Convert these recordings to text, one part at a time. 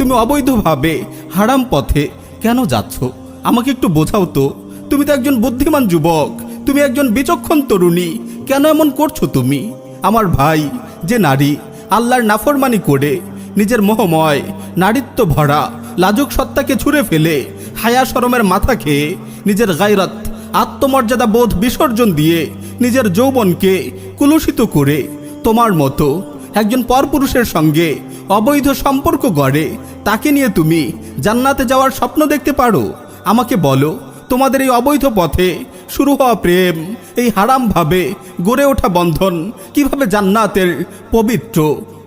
তুমি অবৈধভাবে হারাম পথে কেন যাচ্ছ? আমাকে একটু বোঝাও তো। তুমি তো একজন বুদ্ধিমান যুবক। তুমি একজন বিচক্ষণ তরুণী। কেন এমন করছ তুমি? আমার ভাই, যে নারী, আল্লাহর নাফরমানি করে, নিজের মোহময়, নারীত্ব ভরা, লাজুক সত্তাকে ছুঁড়ে ফেলে, হায়া শরমের মাথা খেয়ে, নিজের গায়রাত, আত্মমর্যাদা বোধ বিসর্জন দিয়ে, নিজের যৌবনকে কুলুষিত করে, তোমার মতো একজন পরপুরুষের সঙ্গে অবৈধ সম্পর্ক গড়ে তাকে নিয়ে তুমি জান্নাতে যাওয়ার স্বপ্ন দেখতে পারো। আমাকে বলো, তোমাদের এই অবৈধ পথে শুরু হওয়া প্রেম, এই হারামভাবে গড়ে ওঠা বন্ধন কীভাবে জান্নাতের পবিত্র,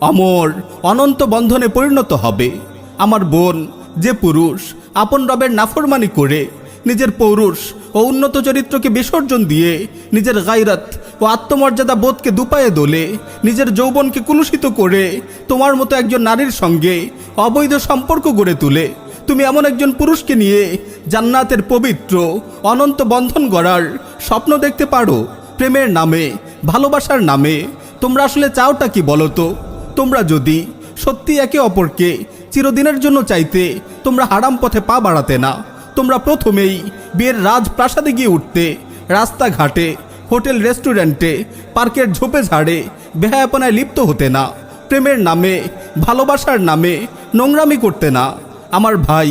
অমর, অনন্ত বন্ধনে পরিণত হবে? আমার বোন যে পুরুষ, আপন রবের নাফরমানি করে নিজের পৌরুষ ও উন্নত চরিত্রকে বিসর্জন দিয়ে নিজের গাইরাত ও আত্মমর্যাদা বোধকে দুপায়ে দোলে, নিজের যৌবনকে কুলুষিত করে তোমার মতো একজন নারীর সঙ্গে অবৈধ সম্পর্ক গড়ে তুলে। তুমি এমন একজন পুরুষকে নিয়ে জান্নাতের পবিত্র, অনন্ত বন্ধন গড়ার স্বপ্ন দেখতে পারো প্রেমের নামে, ভালোবাসার নামে। তোমরা আসলে চাওটা কি বলো তো? তোমরা যদি সত্যি একে অপরকে চিরদিনের জন্য চাইতে তোমরা হারাম পথে পা বাড়াতে না। তোমরা প্রথমেই বিয়ের রাজপ্রাসাদে গিয়ে উঠতে, রাস্তাঘাটে, হোটেল রেস্টুরেন্টে, পার্কের ঝোপে ঝাড়ে বেহায়াপনায় লিপ্ত হতে না, প্রেমের নামে, ভালোবাসার নামে নোংরামি করতে না। আমার ভাই,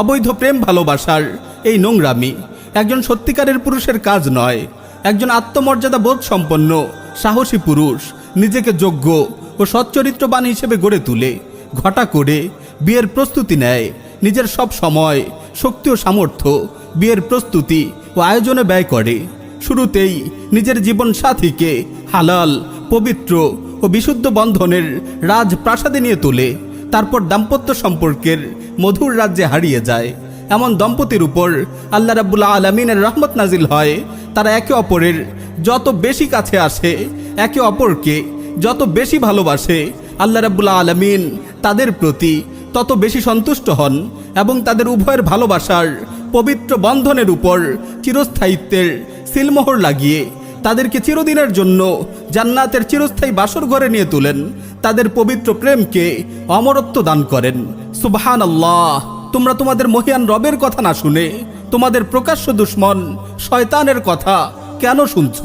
অবৈধ প্রেম ভালোবাসার এই নোংরামি একজন সত্যিকারের পুরুষের কাজ নয়, একজন আত্মমর্যাদা বোধ সম্পন্ন, সাহসী পুরুষ, নিজেকে যোগ্য ও সচ্চরিত্রবাণী হিসেবে গড়ে তুলে, ঘটা করে বিয়ের প্রস্তুতি নেয়, নিজের সব সময় শক্তি ও সামর্থ্য, বিয়ের প্রস্তুতি ও আয়োজনে ব্যয় করে। শুরুতেই নিজের জীবন সাথীকে হালাল, পবিত্র ও বিশুদ্ধ বন্ধনের রাজপ্রাসাদে নিয়ে তোলে। তারপর দাম্পত্য সম্পর্কের মধুর রাজ্যে হারিয়ে যায়। এমন দম্পতির উপর আল্লাহ রাবুল্লাহ আলমিনের রহমত নাজিল হয়, তারা একে অপরের যত বেশি কাছে আসে, একে অপরকে যত বেশি ভালোবাসে, আল্লাহ রাবুল্লাহ আলমিন তাদের প্রতি তত বেশি সন্তুষ্ট হন। এবং তাদের উভয়ের ভালোবাসার পবিত্র বন্ধনের উপর চিরস্থায়িত্বের সিলমোহর লাগিয়ে তাদেরকে চিরদিনের জন্য জান্নাতের চিরস্থায়ী বাসর ঘরে নিয়ে তোলেন। তাদের পবিত্র প্রেমকে অমরত্ব দান করেন। সুবহান আল্লাহ তোমরা তোমাদের মহিয়ান রবের কথা না শুনে তোমাদের প্রকাশ্য দুশ্মন শয়তানের কথা কেন শুনছ?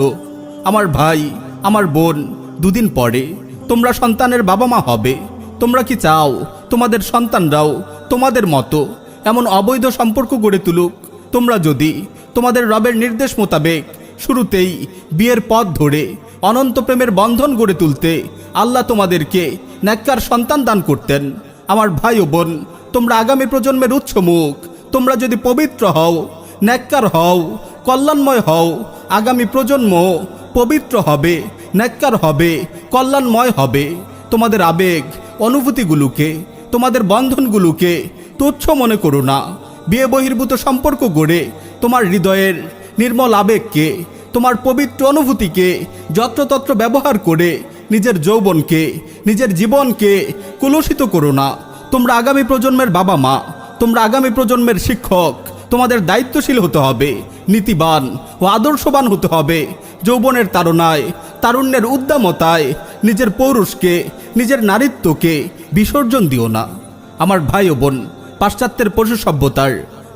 আমার ভাই, আমার বোন, দুদিন পরে তোমরা সন্তানের বাবা মা হবে। তোমরা কি চাও? তোমাদের সন্তানরাও তোমাদের মতো। এমন অবৈধ সম্পর্ক গড়ে তুলুক। তোমরা যদি তোমাদের রবের নির্দেশ মোতাবেক শুরুতেই বিয়ের পথ ধরে অনন্ত প্রেমের বন্ধন গড়ে তুলতে আল্লাহ তোমাদেরকে ন্যাক্কার সন্তান দান করতেন। আমার ভাই ও বোন, তোমরা আগামী প্রজন্মের উৎস মুখ তোমরা যদি পবিত্র হও, ন্যাক্কার হও, কল্যাণময় হও, আগামী প্রজন্ম পবিত্র হবে, ন্যাক্কার হবে, কল্যাণময় হবে। তোমাদের আবেগ অনুভূতিগুলোকে, তোমাদের বন্ধনগুলোকে তুচ্ছ মনে করো না। বিয়ে বহির্ভূত সম্পর্ক গড়ে তোমার হৃদয়ের নির্মল আবেগকে, তোমার পবিত্র অনুভূতিকে, যত্রতত্র ব্যবহার করে নিজের যৌবনকে, নিজের জীবনকে কুলুষিত করো না। তোমরা আগামী প্রজন্মের বাবা মা, তোমরা আগামী প্রজন্মের শিক্ষক, তোমাদের দায়িত্বশীল হতে হবে, নীতিবান ও আদর্শবান হতে হবে। যৌবনের তারণায় তারুণ্যের উদ্দামতায় নিজের পৌরুষকে নিজের নারীত্বকে বিসর্জন দিও না। আমার ভাই ও বোন, পাশ্চাত্যের পশু সভ্যতার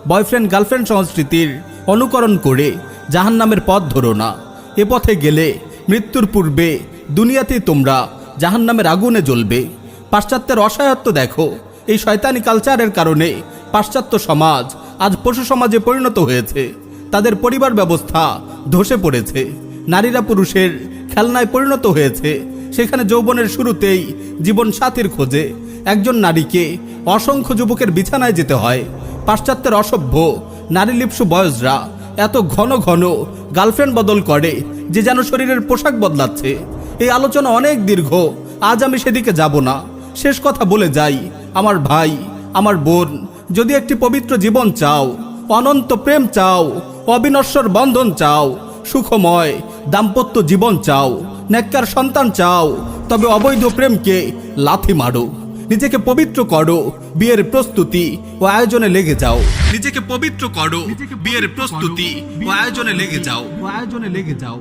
বয়ফ্রেন্ড গার্লফ্রেন্ড সংস্কৃতির অনুকরণ করে জাহান্নামের পথ ধরো না। এ পথে গেলে মৃত্যুর পূর্বে দুনিয়াতেই তোমরা জাহান্নামের আগুনে জ্বলবে। পাশ্চাত্যের অসহায়ত্ব দেখো, এই শয়তানি কালচারের কারণে পাশ্চাত্য সমাজ আজ পশু সমাজে পরিণত হয়েছে। তাদের পরিবার ব্যবস্থা ধসে পড়েছে। নারীরা পুরুষের খেলনায় পরিণত হয়েছে। সেখানে যৌবনের শুরুতেই জীবন সাথীর খোঁজে। একজন নারীকে অসংখ্য যুবকের বিছানায় যেতে হয়। পাশ্চাত্যের অসভ্য নারীলিপসু বয়সরা এত ঘন ঘন গার্লফ্রেন্ড বদল করে যে যেন শরীরের পোশাক বদলাচ্ছে। এই আলোচনা অনেক দীর্ঘ, আজ আমি সেদিকে যাব না। শেষ কথা বলে যাই, আমার ভাই, আমার বোন, যদি একটি পবিত্র জীবন চাও, অনন্ত প্রেম চাও, অবিনশ্বর বন্ধন চাও, সুখময় দাম্পত্য জীবন চাও নেককার সন্তান চাও তবে অবৈধ প্রেমকে লাথি মারো। নিজেকে পবিত্র করো বিয়ের প্রস্তুতি ও আয়োজনে লেগে যাও। নিজেকে পবিত্র করো বিয়ের প্রস্তুতি ও আয়োজনে লেগে যাও। আয়োজনে লেগে যাও।